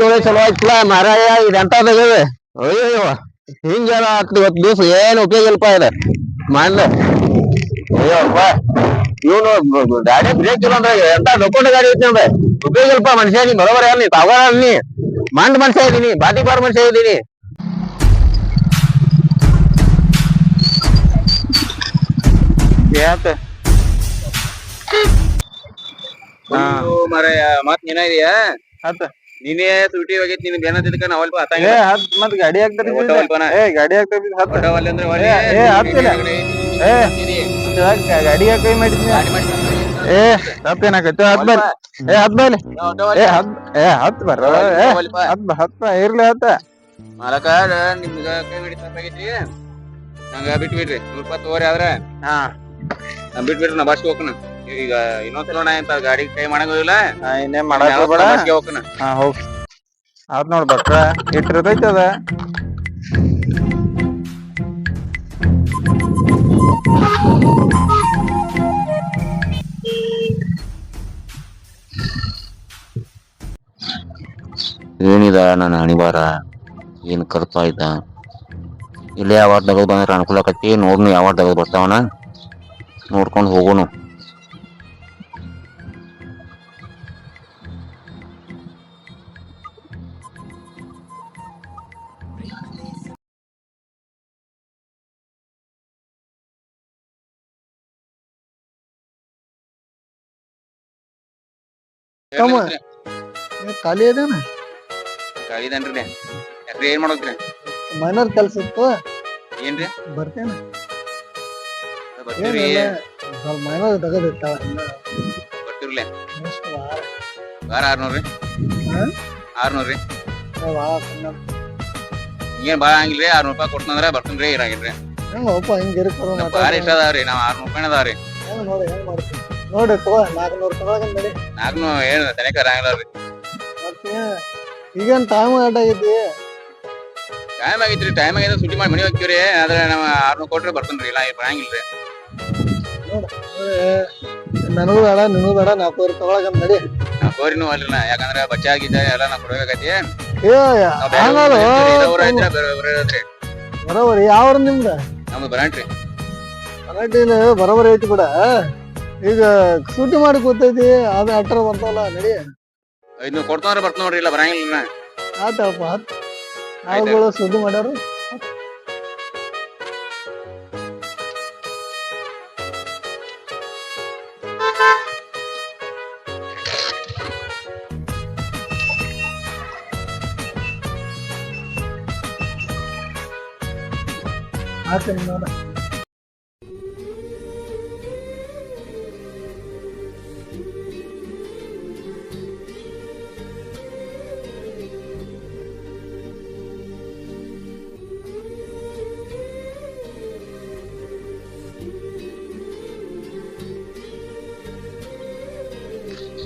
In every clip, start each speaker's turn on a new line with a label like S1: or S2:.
S1: ನೋಡಿ ಚಲೋ ಆಯ್ತಲ್ಲ ಮಾರಾಯ ಇದೆಂತ ತೆಗದೆ ಅಯ್ಯೋ ಹಿಂಗೆಲ್ಲ ಆಗ್ತದೆ ಇವತ್ತು ದಿವಸ ಏನು ಉಪಯೋಗ ಇಲ್ಪ ಇದೆ. ಮಾಡ್ಲ ಅಯ್ಯೋಪ್ಪ ಇವನು ಗಾಡಿ ಬ್ರೇಕ್ ಇಲ್ಲ ಅಂದ್ರೆ ಎಂತ ಡೊಕ್ಕೊಂಡು ಗಾಡಿ ಐತಿ ಅಂದ್ರೆ ಉಪಯೋಗ ಇಲ್ಪ ಮನುಷ್ಯ ನೀ ಬರೋಬರ ನೀ ತಾವರ ಅಲ್ಲಿ ಮಂಡ್ ಮನುಷ್ಯ ಇದೀನಿ ಬಾಟಿ ಬಾರ್ ಮನುಷ್ಯ ಇದೀನಿ.
S2: ಯಾಕ ಹಾ
S3: ಮಾರಾಯ ಮತ್ ನೀನ ಇದೆಯಾ?
S2: ಹತ್ತ
S3: ನೀನೇ ತುಟಿ ಹೋಗೈತಿ ನಿನ್ ಬೇನ ತಿಳ್ಕ ನಾವ್ ಅಲ್ಪ
S2: ಏ ಹತ್ ಮತ್ ಗಾಡಿ ಹಾಕ್ತಾರ. ಏ ಗಾಡಿ ಹಾಕ್ತಾರ ಹತ್ತ.
S3: ಅಂದ್ರೆ ಒಲ್ಲೆ.
S2: ಏ, ಹತ್ತಿಲ್ಲ. ಏ ಗಾಡಿ ಹಾಕಿ ಮಾಡಿದ್ನಿ ಏ ತಪ್ಪೇನಾಕೈತಿ ಹತ್ ಬರ್ರಿ ಏ ಹತ್ ಬರ್ಲಿ ಏ. ಹತ್ ಏ ಹತ್ ಬರ್ರ ಏ ಹತ್ ಹತ್ ಇರ್ಲಿ ಹತ್ತ.
S3: ಮಾಲಕ ನಿಮ್ಗ ಕೈ ಮಾಡಿ ತಪ್ಪಾಗೈತಿ ನಂಗ ಬಿಟ್ ಬಿಡ್ರಿ ನೂರ್ ರೂಪಾಯಿ ತಗೋರಿ ಆದ್ರ.
S2: ಹಾ.
S3: ಬಿಟ್ಬಿಡ್ರಿ ಬಿಟ್ ಬಿಡ್ರಿ ನಾ ಬಸ್ ಹೋಗ್ಕನ ಈಗ ಇನ್ನೊಂದ್ಸಲ ನಾ ಇಂತ ಗಾಡಿ ಕೈ ಮಾಡಂಗಿಲ್ಲ
S2: ನಾ ಇನ್ನೇನ್ ಮಾಡಕ್ ಹೋಗ್ಬೇಡ.
S3: ಬಸ್ಗೆ ಹೋಗ್ಕನ
S2: ಹಾ ಹೋಗ್. ಆತ್ ನೋಡ್ ಬಕ್ರ ಇಟ್ಟಿರ್ತೈತಿ ಅದ.
S1: ಏನಿದ ನನ್ನ ಹಣಿಬಾರ ಏನ್ ಕರ್ತಾ ಇದ್ದ? ಇಲ್ಲೇ ಯಾವಾಗ ತೆಗೆದು ಬಂದ್ರೆ ಅನುಕೂಲ ಆಕತಿ ನೋಡ್ನು ಯಾವಾಗ ತೆಗೆದು ಬರ್ತಾವನ? ನೋಡ್ಕೊಂಡು ಹೋಗೋನು.
S4: ತಮ್ಮ. ಖಾಲಿ ಅದೇನ?
S3: ಗಾಡಿದನ್ರಿ ಯಾಕ್ರಿ ಏನ್ ಮಾಡೋದ್ರಿ?
S4: ಮೈನರ್ ಕೆಲ್ಸ ಇತ್ತು
S3: ಏನ್ರಿ?
S4: ಬರ್ತೇನೆ.
S3: ಬರ್ತೀವ್ರಿ
S4: ಸ್ವಲ್ಪ ಮೈನರ್ ತೆಗೆದಿರ್ತಾವ
S3: ಬರ್ತೀವ್ರಲ್ಲ?
S4: ನೆಕ್ಸ್ಟ್ ವಾರ.
S3: ವಾರ ಆರ್ನೂರ್ರಿ?
S4: ಹಾ?
S3: ಆರ್ನೂರ್ರಿ?
S4: ವಾರ ಕಣ್ಣು.
S3: ಏನ್ ಬಾಳ ಹಂಗಿಲ್ರಿ ಆರ್ನೂರ್ ರೂಪಾಯಿ ಕೊಡ್ತಂದ್ರ ಬರ್ತೇನ್ರಿ ಇರಾಗಿಲ್ರಿ.
S4: ಹೆಂಗಪ್ಪ ಹಿಂಗ್ ಇರ್ತಾರ
S3: ಬಾರಿ ಇಷ್ಟ ಅದಾವ್ರಿ ನಾವ್ ಆರ್ನೂರ್ ರೂಪಾಯಿ ಅದಾವ್ರಿ.
S4: ಹೆಂಗ್ ನೋಡಿ ಹೆಂಗ್ ಮಾಡ್ತೀನಿ ನೋಡಿ ತಗೋ ನಾಲ್ಕುನೂರು ತಗೊಳಗನ್ ನೋಡಿ.
S3: ನಾಲ್ಕನು ಏನು ತನಕ ಇರಂಗಿಲ್ಲ
S4: ಮತ್ತೆ ಈಗೇನ್ ಟೈಮ್ ಆಟ ಆಗೈತಿ
S3: ಟೈಮ್ ಆಗೈತ್ರಿ ಟೈಮ್ ಆಗಿದ್ರೆ ಸುಟ್ಟಿ ಮಾಡಿ ಮನಿ ಹೋಗ್ತೀವ್ರಿ. ಆದ್ರೆ ನಾವು ಆರ್ನೂರ್ ಕೊಟ್ರೆ ಬರ್ತೇನ್ರಿ ಇಲ್ಲ ಬರಂಗಿಲ್ಲ ರೀ
S4: ನನಗೂ ಬೇಡ ನಿನಗೂ ಬೇಡ ನಾಲ್ಕೂವರೆ ತಗೊಳಗನ್ ನಡಿ.
S3: ನಾವ್ ಕೋರಿನೂ ಅಲ್ಲಿಲ್ಲ ಯಾಕಂದ್ರೆ ಬಚ್ಚಾ ಆಗಿದ್ದೆ ಎಲ್ಲ ನಾ ಕೊಡ್ಬೇಕಾಗೈತಿ.
S4: ಏ
S3: ನಾವ್ ಬೇರೆ
S4: ಹಂಗಲ್ಲ
S3: ಊರ್ ಬೇರೆ ಊರ್.
S4: ಬರೋಬರಿ ಯಾವ ನಿಮ್ದ?
S3: ನಮ್ದು ಬರಂಟ್ರಿ.
S4: ಕರಾಟಿನ ಬರೋಬರಿ ಐತಿ ಬಿಡ. ಈಗ ಸೂಟಿ ಮಾಡಿ ಕೂತೈತಿ ಅದು ಅಟ್ರ ಬರ್ತಾವಲ್ಲ ನಡಿ.
S3: ಇನ್ನು ಕೊಡ್ತಂದ್ರ ಬರ್ತ ನೋಡ್ರಿ ಇಲ್ಲ ಬರಂಗಿಲ್ಲ.
S4: ಆತಪ್ಪ ಆತ್. ಆಳುಗಳು ಸುದ್ದಿ ಮಾಡ್ಯಾರ. ಆತ. ನೋಡ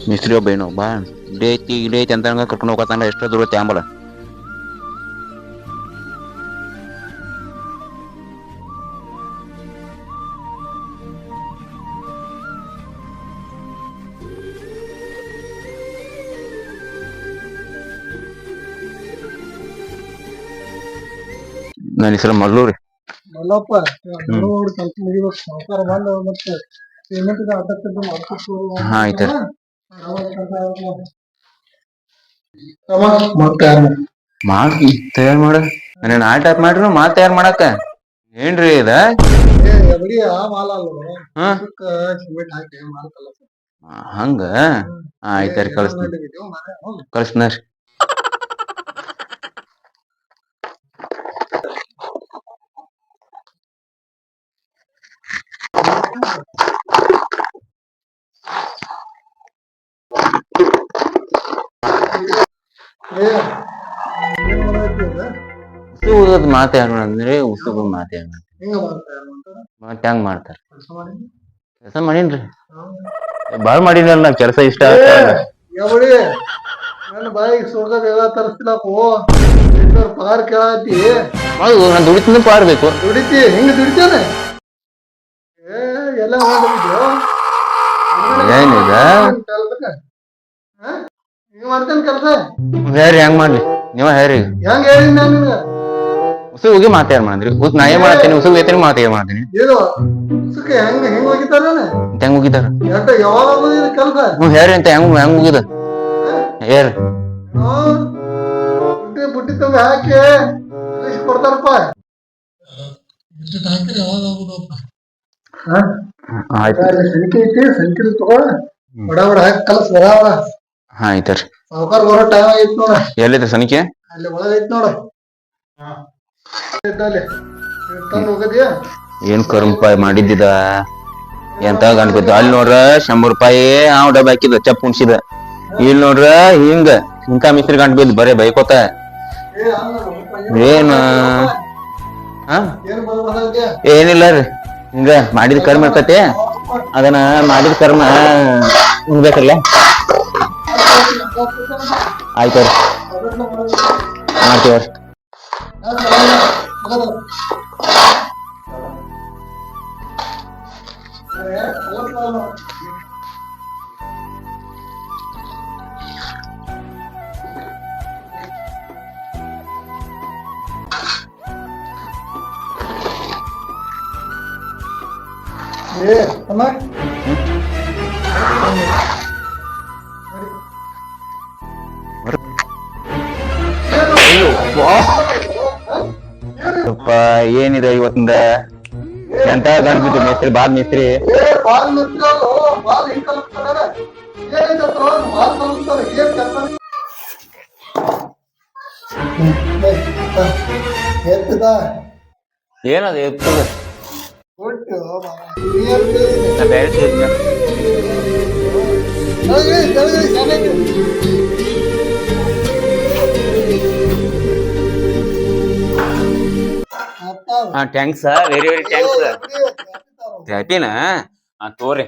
S1: ಮಿಸ್ತ್ರಿ ಒಬ್ಬ ಏನೋ ಬಾ. ಇಲ್ಲೇ ಐತಿ ಇಲ್ಲೇ ಐತಿ ಅಂತ ಕರ್ಕೊಂಡು ಹೋಗತ್ತಂಗ ಎಷ್ಟೋ ದೂರ ತ್ಯಾಂಬಲ ನನ್ನ ಹೆಸರು ಮಲ್ಲೂರಿ
S4: ಮಲ್ಲಪ್ಪ ಸ್ವಲ್ಪ ಮುಗಿಬೇಕು. ಸಾವುಕಾರ ಬಂದು ಮತ್ತೆ ಪೇಮೆಂಟ್ ಅರ್ಧಕ್ಕೆ ಮಾಡ್ಕೊಟ್ಟು
S1: ಹಾ, ಆಯ್ತು.
S4: ಮತ್ತೆ
S1: ತಯಾರ್ ಮಾಡ. ನನ್ನ ಆ ಟೈಪ್ ಮಾಡ್ರಿ ಮಾತ್ ತಯಾರು ಮಾಡಾಕ ಏನ್ರಿ ಇದ?
S4: ಮಾಲ
S1: ಹಂಗ? ಆಯ್ತಾರಿ ಕಳಿಸ್ತೀನಿ. ಕಳಿಸ್ತೀನಿ ಉಸುಗದ ಮಾತು ಯಾರು ಅಂದ್ರೆ ಉಸುಗದ ಮಾತು ಮತ್ತೆ ಹೆಂಗ್ ಮಾಡ್ತಾರ
S4: ಕೆಲಸ ಮಾಡಿ
S1: ಕೆಲಸ ಮಾಡೀನ್ರಿ. ಬಾಳ ಮಾಡೀನಲ್ಲ ನಾ ಕೆಲಸ ಇಷ್ಟ
S4: ನನ್ನ ಬಾಯಿಗೆ ಸುರ್ಗದ ಎಲ್ಲ ತರಿಸ್ತಿಲ್ಲಪ್ಪೋ ಪಾರ್ ಕೇಳಾತಿ.
S1: ಹೌದು ನಾನು ದುಡಿತಿನ ಪಾಡ್ಬೇಕು.
S4: ದುಡಿತಿ? ಹೆಂಗ ದುಡಿತಾನೆ? ಏ ಎಲ್ಲ ಮಾಡಿದ್ಯೋ
S1: ಏನಿದ?
S4: ನೀವ್ ಮಾಡ್ತೇನೆ ಕೆಲಸ?
S1: ಹೇಳ್ರಿ ಹೆಂಗ್ ಮಾಡ್ಲಿ? ನೀವ ಹೇಳ್ರಿ.
S4: ಹೆಂಗ್ ಹೇಳಿ ನಾನು ನಿಮ್ಗೆ?
S1: ಉಸುಗ್ ಹೋಗಿ ಮಾತಾಡ್ ಮಾಡಿದ್ರಿ ಉಸ್ ನಾ ಏನ್ ಮಾಡತ್ತೀನಿ ಉಸುಗ್ ಐತೇನೆ ಮಾತಾಡ್ ಮಾಡ್ತೀನಿ?
S4: ಸುಖಿ ಹೆಂಗ್ ಹೆಂಗ್ ಹೋಗಿತಾರೇನೆ
S1: ಹೆಂಗ್ ಹೋಗಿದಾರ
S4: ಯಾಕ ಯಾವಾಗ ಆಗೋದಿಲ್ಲ ಕೆಲಸ?
S1: ಹ್ಞೂ ಹೇಳ್ರಿ ಅಂತ ಹೆಂಗ್ ಹೆಂಗ್ ಹೋಗಿದ ಹೇಳ್ರಿ.
S4: ಬುಟ್ಟಿ ಬುಟ್ಟಿ ತಂದು ಹಾಕಿ ಇಷ್ಟ್ ಕೊಡ್ತಾರಪ್ಪ. ಹಾಕಿರಿ ಯಾವಾಗ ಆಗುದಪ್ಪ
S1: ಆಯ್ತು
S4: ಸಂಖ್ಯೆ ಐತಿ ಸಂಖ್ಯೆ ತಗೋ. ಬಡ ಬಡ ಹಾಕಿ ಕಲಸ್ ಬಡ.
S1: ಆಯ್ತರಿ
S4: ಸಾವುಕಾರ ಬರೋ ಟೈಮ್ ಆಗೈತ್ ನೋಡ.
S1: ಎಲ್ಲಿದ್ರಿ ಸನಿಕೆ?
S4: ಅಲ್ಲಿ ನೋಡ.
S1: ಏನ್ ಕರ್ಮಪಾಯಿ ಮಾಡಿದ್ದಿದ? ಎಂತ ಗಣಪತಿ ಅಲ್ಲಿ ನೋಡ್ರ ಶಂಬರ್ ರೂಪಾಯಿ ಆ ಡಬ್ಬ ಹಾಕಿದ ಚಪ್ ಉಣ್ಸಿದ. ಇಲ್ಲಿ ನೋಡ್ರ ಹಿಂಗ ಇಂತ ಮಿಸ್ತ್ರಿ ಗಂಟ್ ಬರೇ ಬೈಕೋತ. ಏನ ಏನಿಲ್ಲ ರೀ. ಹಿಂಗ ಮಾಡಿದ ಕರ್ಮ ಇರ್ತತಿ ಅದನ್ನ ಮಾಡಿದ ಕರ್ಮ ಉಣ್ಬೇಕಲ್ಲ? ಆಯ್ತವ್ರಿ ಮಾಡ್ತೀವ್ರಿ
S4: ಏ ಅಮ್ಮ
S1: ಏನಿದೆ ಇವತ್ತಿಂದ? ಎಂತ ಗಣಪತಿ ಮೇಸ್ತ್ರಿ ಬಾದ್ ಮೇಸ್ತ್ರಿ?
S4: ಏ ಬಾಲ್ ನಿಂತ್ಕೊಳ್ಳು ಏನ್ ಕೆಳಗಡೆ ಕೆಳಗಡೆ ಚೆನ್ನಾಗಿ ಅಪ್ಪ
S1: ಹಾ ಟ್ಯಾಂಕ್ಸ್ ವೆರಿ ವೆರಿ ಟ್ಯಾಂಕ್ಸ್ ಹ್ಯಾಪಿನ ಹಾ ತೋರಿ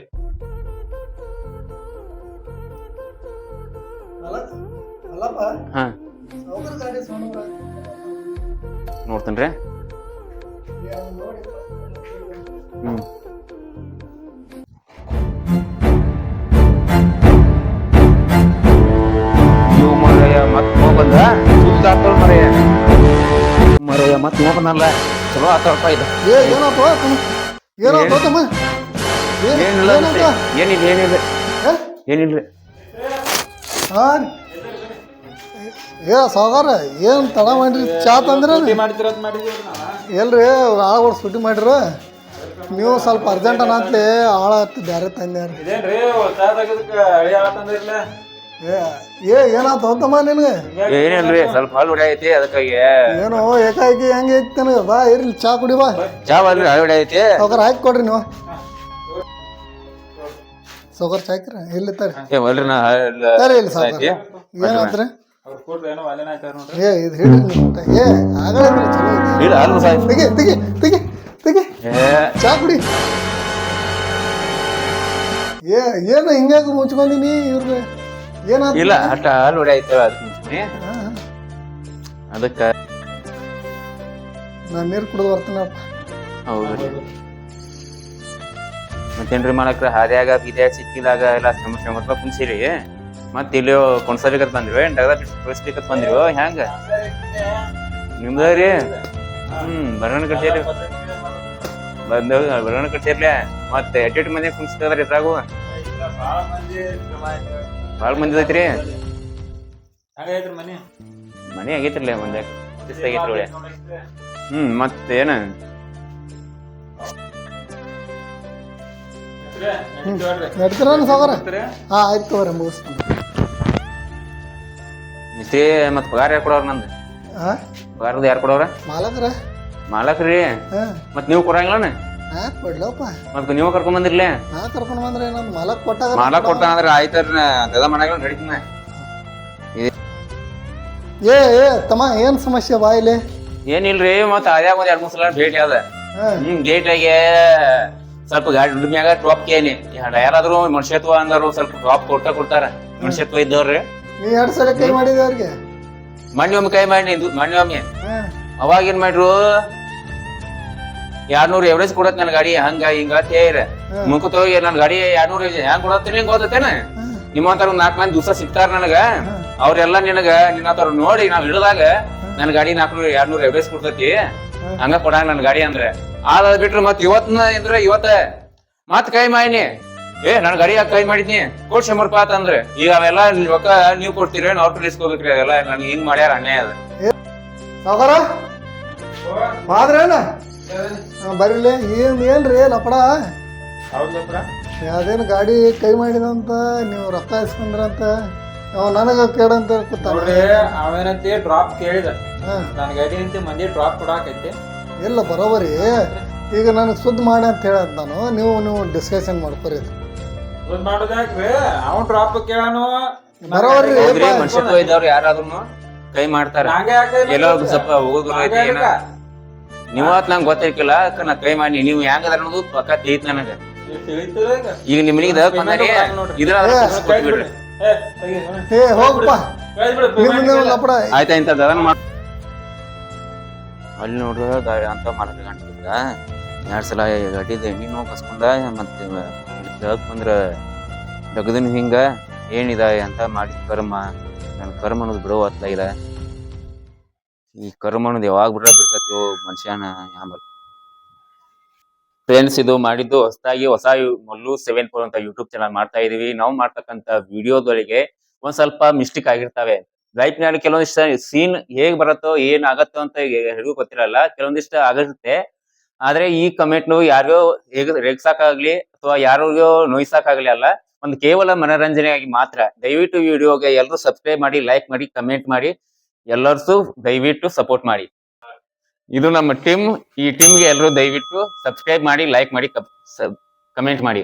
S4: ಅಲ್ಲಪ್ಪ
S1: ಹಾ
S4: ಸೌಕರ್ಯ ಗಾಡಿ ಸಣ್ಣ
S1: ನೋಡ್ತೇನ್ರಿ ಹ್ಮ್ ಇವ್ ಮರಯ್ಯ ಮತ್ ಮರಯ್ಯ ಹೋಗನಲ್ಲ ಚಲೋ ಆತಪ್ಪ ಇದು.
S4: ಏ ಏನಪ್ಪ ಏನಪ್ಪ ತಮ್ಮ ಏನ್-
S1: ಏನಿಲ್ಲ
S4: ಏನಪ್ಪ?
S1: ಏನಿಲ್ಲ ಏನಿಲ್ಲ
S4: ಏ?
S1: ಏನಿಲ್ಲ.
S4: ಹಾಂ ಏ ಸಾವುಕಾರ ಏನು ತಡ ಮಾಡಿರಿ? ಚಾ ತಂದ್ರೆ ಎಲ್ರಿ ಆಳುಗಳು ಸುಟ್ಟಿ ಮಾಡಿರ? ನೀವು ಸ್ವಲ್ಪ ಅರ್ಜೆಂಟ್ ಅನ್ನತ್ಲಿ ಆಳ ಬೇರೆ ಬ್ಯಾರೆ ತಂದ್ಯಾರ. ಏ ಏ ಏನಾತ ಅಂತಮ್ಮ ನಿನಗೆ?
S1: ಏನಿಲ್ರಿ ಸ್ವಲ್ಪ ಹಾಲು ಹೊಡೆ ಐತಿ ಅದಕ್ಕಾಗಿ.
S4: ಏನು ಏಕಾಏಕಿ ಹೆಂಗೆ ಐತಿ ನನಗೆ? ಬಾ ಇರ್ಲಿ ಚಾ ಕುಡಿ ಬಾ.
S1: ಚಾ ಅಲ್ರಿ ಹಾಲು ಹೊಡೆ ಐತಿ.
S4: ಸಾವುಕಾರ ಹಾಕಿ ಕೊಡ್ರಿ ನೀವು. ಇಲ್ಲಿ ತರಿ?
S1: ಏ ನಾ
S4: ತರಿ ಇಲ್ಲಿ ಏನಾತ್ರಿ? ಏ ಇದು ಹಿಡ್ರಿ ನೀವು ಏ ಆಗಲ್ಲ ಬಿಡಿ, ಚಲೋ
S1: ಇಲ್ಲ ಹಾಲು ಸಾಯ್ತು
S4: ತೆಗಿ ತೆಗಿ ತೆಗಿ ತೆಗಿ.
S1: ಏ.
S4: ಚಾ ಕುಡಿ. ಏ ಏನು ಹಿಂಗಾಗಿ ಮುಚ್ಕೊಂಡಿನಿ ಇವ್ರಿಗೆ
S1: ಇಲ್ಲ ಅಷ್ಟ ಹಾಲು ಹೊಡೆ ಐತೆ ಅದಕ್ಕೆ
S4: ನಾನು ನೀರು ಕುಡಿದು ಬರ್ತೀನಪ್ಪ.
S1: ಮತ್ತೇನ್ರಿ ಮಾಡಕ್ರ? ಹಾದ್ಯಾಗ ಬೀದ್ಯಾಗ ಸಿಕ್ಕಿದಾಗ ಎಲ್ಲ ಸಮಸ್ಯೆ ಮತ್ತ ಕುಂಸಿರಿ ಮತ್ ಇಲ್ಲಿ ಕೊನ್ಸಲಿಕತ್ ಬಂದ್ರಿ ಏನ್ ಡಗದ ಕಳಿಸ್ಲಿಕತ್ ಬಂದ್ರಿ ಹೆಂಗ ನಿಮ್ದ್ರಿ ಹ್ಮ್ ಬರೋಣ ಕಟ್ಟಿ ಬಂದ ಬರೋಣ ಕಟ್ಟಿ ಮತ್ತೆ ಎಟ್ ಎಟ್ ಮಂದಿ ಕುಂಸ್ತದ್ರಿ ಇದ್ರಾಗು.
S2: ಬಾಳ ಮಂದಿ
S1: ಮಂದಿ ಐತ್ರಿ
S2: ಮನಿ?
S1: ಮನೆ ಆಗೈತ್ರಲ್ಲ ಒಂದ್. ಆಗೈತ್ರಿ ಒಳ್ಳೆ. ಹ್ಮ್ ಮತ್ತೇನ?
S4: ನಡ್ತೀರ ಸಾಗರ ಹಾ ಆಯ್ತು ತಗೋರಿ ಮುಗಿಸ್ತೀನಿ.
S1: ಮಿಸ್ತ್ರಿ ಮತ್ ಪಗಾರ ಯಾರು ಕೊಡೋರ್ ನಂದು?
S4: ಹಾ
S1: ಪಗಾರದ ಯಾರು ಕೊಡೋರ?
S4: ಮಾಲಕ್ರ?
S1: ಮಾಲಕ್ರಿ.
S4: ಹಾ.
S1: ಮತ್ ನೀವು ಕೊಡಂಗಿಲ್ಲನ?
S4: ಹಾ ಕೊಡ್ಲಪ್ಪ.
S1: ನೀವು ಕರ್ಕೊಂಡ್ ಬಂದಿರ್ಲಿ?
S4: ನಾ ಕರ್ಕೊಂಡು ಬಂದ್ರೆ ನಮ್ ಮಾಲಕ್ ಕೊಟ್ಟಾಗ
S1: ಮಾಲಕ್ ಕೊಟ್ಟ ಅಂದ್ರ ಆಯ್ತಾರ ದದ ಮನೆಗಳ ನಡೀತೀನಿ
S4: ಏ ಏ ತಮ್ಮ ಏನ್ ಸಮಸ್ಯೆ ಬಾ ಇಲ್ಲಿ?
S1: ಏನಿಲ್ರಿ ಮತ್ತೆ ಅದ್ಯಾಗ ಒಂದ್ ಎರಡ್ ಮೂರ್ ಸಲ ಭೇಟಿ ಅದ
S4: ಹಾ.
S1: ಹ್ಮ್ ಗೇಟ್ ಆಗಿ ಸ್ವಲ್ಪ ಗಾಡಿ ದುಡ್ಮ್ಯಾಗ ಟಾಪ್ ಕೇನಿ ಯಾರಾದ್ರೂ ಮನುಷ್ಯತ್ವ ಅಂದರು ಸ್ವಲ್ಪ ಟಾಪ್ ಕೊಟ್ಟ ಕೊಡ್ತಾರ. ಮನುಷ್ಯತ್ವ ಇದ್ದವ್ರಿ
S4: ನೀ ಎರಡ್ ಸಲ ಕೈ ಮಾಡಿದ ಅವ್ರಿಗೆ?
S1: ಮಣ್ಣಿ ಒಮ್ಮೆ ಕೈ ಮಾಡಿ ಮಣ್ಣಿ ಒಮ್ಮೆ.
S4: ಹಾ.
S1: ಅವಾಗ ಏನ್ ಮಾಡ್ರು? ಎರಡ್ನೂರ್ ಎವರೇಜ್ ಕೊಡತ್ ನನ್ ಗಾಡಿ ಹಂಗ ಹಿಂಗ ತೇರ. ಮುಖತ್ ಹೋಗಿ ನನ್ ಗಾಡಿ ಎರಡ್ನೂರ್ ಹೆಂಗ್ ಕೊಡತ್ತೇನೆ ಹೆಂಗ್ ಗೊತ್ತೇನ. ನಿಮ್ಮಂತರ ಒಂದ್ ನಾಲ್ಕು ಮಂದಿ ದಿವಸ ಸಿಗ್ತಾರ ನನಗ. ಅವ್ರೆಲ್ಲ ನಿನಗ ನಿನ್ನತ್ರ ನೋಡಿ ನಾವ್ ಹಿಡಿದಾಗ ನನ್ ಗಾಡಿ ನಾಲ್ಕನೂರ ಎರಡ್ನೂರ ಎವರೇಜ್ ಕೊಡ್ತೈತಿ. ಹಂಗ ಕೊಡಂಗ ನನ್ ಗಾಡಿ ಅಂದ್ರೆ. ಅದಾದ್ ಬಿಟ್ರೆ ಮತ್ ಇವತ್ನ ಅಂದ್ರೆ ಇವತ್ತ ಮತ್ ಕೈ ಮಾಡಿನಿ ಏ ನನ್ ಗಾಡಿ ಯಾಕೆ ಕೈ ಮಾಡಿದ್ನಿ? ಕೋಟ್ ಶಂಬರ್ ಪಾತ್ ಅಂದ್ರೆ. ಈಗ ಅವೆಲ್ಲ ರೊಕ್ಕ ನೀವ್ ಕೊಡ್ತೀರಿ ಅವ್ರ ಕಡೆ ಇಸ್ಕೋಬೇಕ್ರಿ ಅದೆಲ್ಲ ನನ್ಗೆ ಹಿಂಗ್ ಮಾಡ್ಯಾರ ಅನ್ಯಾಯ ಅದ.
S4: ಮಾದ್ರೇನ? ಬರೀಲಿ ಏನ್ ಏನ್ರಿ? ಲಪಡ? ಅದೇನು ಗಾಡಿ ಕೈ ಮಾಡಿದಂತ ನೀವು ರೊಕ್ಕ ಇಸ್ಕೊಂಡ್ರಂತ ಅವ ನನಗ ಕೇಳಂತ ಕೂತ
S2: ನೋಡ್ರಿ ಅವೇನಂತೆ ಡ್ರಾಪ್ ಕೇಳಿದ.
S4: ನನಗೆ
S2: ನನ್ ಗಾಡಿ ಅಂತ ಮಂದಿ ಡ್ರಾಪ್ ಕೊಡಾಕೈತಿ.
S4: ಇಲ್ಲ ಬರೋಬರಿ. ಈಗ ನನಗೆ ಸುದ್ದಿ ಮಾಡಿ ಅಂತ ಹೇಳದ್ ನಾನು. ನೀವು ನೀವು ಡಿಸ್ಕಷನ್ ಮಾಡ್ಕೊರಿ ಇದು.
S2: ಒಂದ್ ಮಾಡೋದಾಕ್ರಿ ಅವ್ನ್ ಡ್ರಾಪ್ ಕೇಳನು.
S4: ಬರೋಬರಿ
S1: ಹೌದ್ರಿ ಮನುಷ್ಯತ್ವ ಇದ್ದವ್ರು ಯಾರಾದ್ರೂ ಕೈ ಮಾಡ್ತಾರೆ. ಎಲ್ಲೋ ಸ್ವಲ್ಪ ಹೋಗೋದು ನೀವತ್ ನಂಗೆ ಗೊತ್ತಿರ್ಕಿಲ್ಲ ಅದಕ್ಕೆ ನಾ ಕೈ ಮಾಡಿ ನೀವು ಹೆಂಗ್ ಅದಾರ ಅನ್ನೋದು ಪಕ್ಕ ತಿಳಿತ್ ನನಗ. ಈಗ ನಿಮ್ ಮನಿಗೆ ದಕ್ ಬಂದಾರಿ ಇದ್ರ ಬಿಡ್ರಿ.
S4: ಏ ಹೋಗಪ್ಪ. ನಿಮ್ಮ ಲಪಡ.
S1: ಆಯ್ತಾ ಇಂತ ದದನ್ ಮಾಡ್ ಅಲ್ಲಿ ನೋಡ್ರ ಗಾಡಿ ಅಂತ ಮಾಡಕ್ ಕಾಣ್ತಿದ್ದ. ಎರಡ್ ಸಲ ಗಾಡಿದ ಎಣ್ಣಿ ನೋವು ಕಸ್ಕೊಂಡ ಮತ್ತೆ ದಕ್ ಬಂದ್ರ ದಗದನ್ ಹಿಂಗ ಏನಿದ ಅಂತ ಮಾಡಿದ ಕರ್ಮ. ನನ್ನ ಕರ್ಮ ಅನ್ನೋದು ಬಿಡೋ ಇದೆ ಈ ಕರ್ಮ ಅನ್ನೋದು ಯಾವಾಗ ಬಿಡ್ರ ಬಿಡ್ತೈತಿ ಮನುಷ್ಯನ ಆಮೇಲೆ ಫ್ರೆಂಡ್ಸ್ ಇದು ಮಾಡಿದ್ದು ಹೊಸದಾಗಿ ಹೊಸ ಮಲ್ಲು ಸೆವೆನ್ ಫೋರ್ ಅಂತ ಯೂಟ್ಯೂಬ್ ಚಾನಲ್ ಮಾಡ್ತಾ ಇದೀವಿ. ನಾವು ಮಾಡ್ತಕ್ಕಂತ ವಿಡಿಯೋದೊಳಗೆ ಒಂದ್ ಸ್ವಲ್ಪ ಮಿಸ್ಟೇಕ್ ಆಗಿರ್ತವೆ. ಲೈಫ್ನಲ್ಲಿ ಕೆಲವೊಂದಿಷ್ಟ ಸೀನ್ ಹೇಗ್ ಬರುತ್ತೋ, ಏನ್ ಆಗತ್ತೋ ಅಂತ ಹೇಗೂ ಗೊತ್ತಿರಲ್ಲ. ಕೆಲವೊಂದಿಷ್ಟ ಆಗಿರುತ್ತೆ ಆದ್ರೆ ಈ ಕಮೆಂಟ್ ನು ಯಾರಿಗೋ ಹೇಗ ರೇಗ್ಸಾಕಾಗ್ಲಿ ಅಥವಾ ಯಾರಿಗೋ ನೋಯ್ಸಾಕಾಗ್ಲಿ ಅಲ್ಲ, ಒಂದು ಕೇವಲ ಮನರಂಜನೆಯಾಗಿ ಮಾತ್ರ. ದಯವಿಟ್ಟು ವಿಡಿಯೋಗೆ ಎಲ್ಲರೂ ಸಬ್ಸ್ಕ್ರೈಬ್ ಮಾಡಿ ಲೈಕ್ ಮಾಡಿ ಕಮೆಂಟ್ ಮಾಡಿ. ಎಲ್ಲರೂ ದಯವಿಟ್ಟು ಸಪೋರ್ಟ್ ಮಾಡಿ. ಇದು ನಮ್ಮ ಟೀಮ್ ಈ ಟೀಮ್ಗೆ ಎಲ್ಲರೂ ದಯವಿಟ್ಟು ಸಬ್ಸ್ಕ್ರೈಬ್ ಮಾಡಿ ಲೈಕ್ ಮಾಡಿ ಕಮೆಂಟ್ ಮಾಡಿ.